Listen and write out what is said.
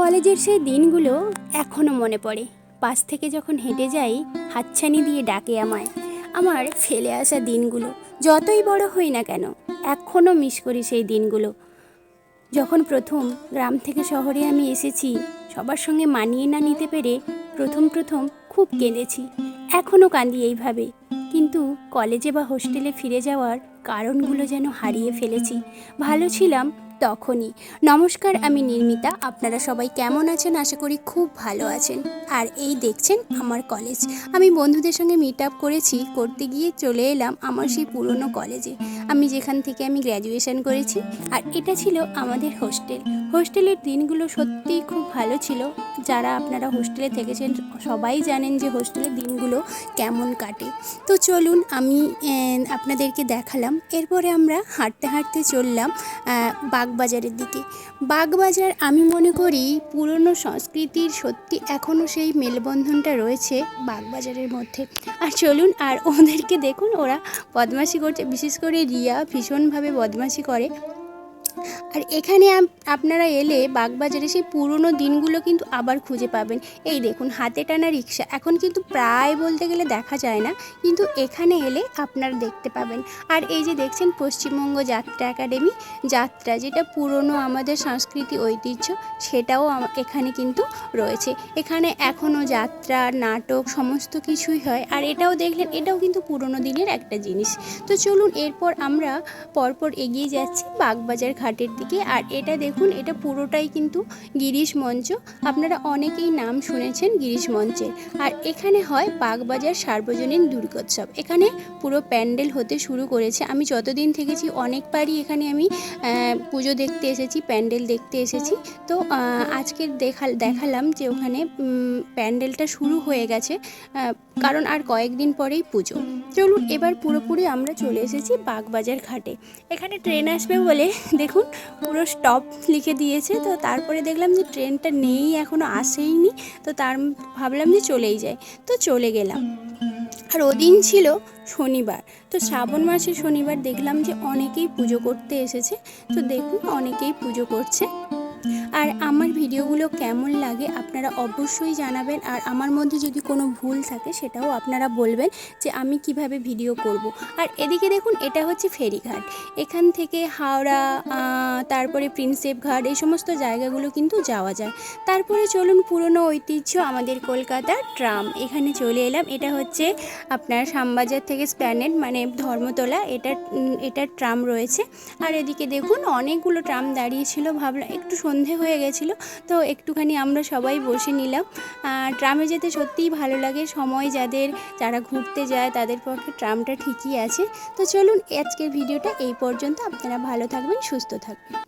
কলেজের সেই দিনগুলো এখনও মনে পড়ে। পাশ থেকে যখন হেঁটে যাই, হাতছানি দিয়ে ডাকে আমায়, আমার ফেলে আসা দিনগুলো, যতই বড় হই না কেন এখনও মিস করি সেই দিনগুলো। যখন প্রথম গ্রাম থেকে শহরে আমি এসেছি, সবার সঙ্গে মানিয়ে না নিতে পেরে প্রথম প্রথম খুব কেঁদেছি। এখনও কাঁদি এইভাবে। কিন্তু কলেজে বা হোস্টেলে ফিরে যাওয়ার কারণগুলো যেন হারিয়ে ফেলেছি। ভালো ছিলাম তখনই। নমস্কার, আমি নির্মিতা। আপনারা সবাই কেমন আছেন? আশা করি খুব ভালো আছেন। আর এই দেখছেন আমার কলেজ। আমি বন্ধুদের সঙ্গে মিট আপ করেছি, করতে গিয়ে চলে এলাম আমার সেই পুরনো কলেজে। আমি যেখান থেকে আমি গ্র্যাজুয়েশন করেছি, আর এটা ছিল আমাদের হোস্টেল হোস্টেলের দিনগুলো সত্যিই খুব ভালো ছিল। যারা আপনারা হোস্টেলে থেকেছেন, সবাই জানেন যে হোস্টেলের দিনগুলো কেমন কাটে। তো চলুন আমি আপনাদেরকে দেখালাম। এরপরে আমরা হাঁটতে হাঁটতে চললাম বাগবাজারের দিকে। বাগবাজার আমি মনে করি পুরনো সংস্কৃতির সত্যি এখনও সেই মেলবন্ধনটা রয়েছে বাগবাজারের মধ্যে। আর চলুন আর ওদেরকে দেখুন, ওরা বদমাশি করছে। বিশেষ করে রিয়া ভীষণভাবে বদমাশি করে আর এখানে আপনারা এলে বাগবাজারে সেই পুরনো দিনগুলো কিন্তু আবার খুঁজে পাবেন। এই দেখুন, হাতে টানা রিক্সা। এখন কিন্তু প্রায় বলতে গেলে দেখা যায় না, কিন্তু এখানে এলে আপনারা দেখতে পাবেন। আর এই যে দেখছেন, পশ্চিমবঙ্গ যাত্রা একাডেমি, যাত্রা যেটা পুরনো আমাদের সংস্কৃতি ঐতিহ্য, সেটাও এখানে কিন্তু রয়েছে। এখানে এখনও যাত্রা, নাটক সমস্ত কিছুই হয়। আর এটাও দেখলেন এটাও কিন্তু পুরনো দিনের একটা জিনিস। তো চলুন, এরপর আমরা পরপর এগিয়ে যাচ্ছি বাগবাজার ঘাটের দিকে আর এটা দেখুন, এটা পুরোটাই কিন্তু গিরিশ মঞ্চ। আপনারা অনেকেই নাম শুনেছেন গিরিশ মঞ্চের। আর এখানে হয় বাগবাজার সার্বজনীন দুর্গোৎসব। এখানে পুরো প্যান্ডেল হতে শুরু করেছে। আমি যতদিন থেকেছি, অনেকবারই এখানে আমি পুজো দেখতে এসেছি, প্যান্ডেল দেখতে এসেছি। তো আজকে দেখা দেখালাম যে ওখানে প্যান্ডেলটা শুরু হয়ে গেছে কারণ আর কয়েকদিন পরেই পুজো। চলুন এবার পুরোপুরি আমরা চলে এসেছি বাগবাজার ঘাটে। এখানে ট্রেন আসবে বলে, দেখুন, পুরো স্টপ লিখে দিয়েছে। তো তারপরে দেখলাম যে ট্রেনটা নেই এখনও আসেইনি। তো তার ভাবলাম যে চলেই যায় তো চলে গেলাম। আর ওদিন ছিল শনিবার। তো শ্রাবণ মাসে শনিবার দেখলাম যে অনেকেই পুজো করতে এসেছে। তো দেখুন, অনেকেই পুজো করছে। আর আমার ভিডিওগুলো কেমন লাগে আপনারা অবশ্যই জানাবেন। আর আমার মধ্যে যদি কোনো ভুল থাকে সেটাও আপনারা বলবেন যে আমি কীভাবে ভিডিও করব। আর এদিকে দেখুন, এটা হচ্ছে ফেরিঘাট। এখান থেকে হাওড়া তারপরে প্রিন্সেপ ঘাট, এই সমস্ত জায়গাগুলো কিন্তু যাওয়া যায়। তারপরে চলুন, পুরনো ঐতিহ্য, আমাদের কলকাতার ট্রাম। এখানে চলে এলাম। এটা হচ্ছে আপনার শ্যামবাজার থেকে স্প্ল্যানেট মানে ধর্মতলা। এটা এটার ট্রাম রয়েছে। আর এদিকে দেখুন, অনেকগুলো ট্রাম দাঁড়িয়েছিল ভাবলাম একটু সন্ধে হয়ে গেছিল, তো একটুখানি আমরা সবাই বসে নিলাম। ট্রামে যেতে সত্যিই ভালো লাগে, সময় যাদের, যারা ঘুরতে যায় তাদের পক্ষে ট্রামটা ঠিকই আছে। তো চলুন আজকের ভিডিওটা এই পর্যন্ত, আপনারা ভালো থাকবেন, সুস্থ থাকবেন।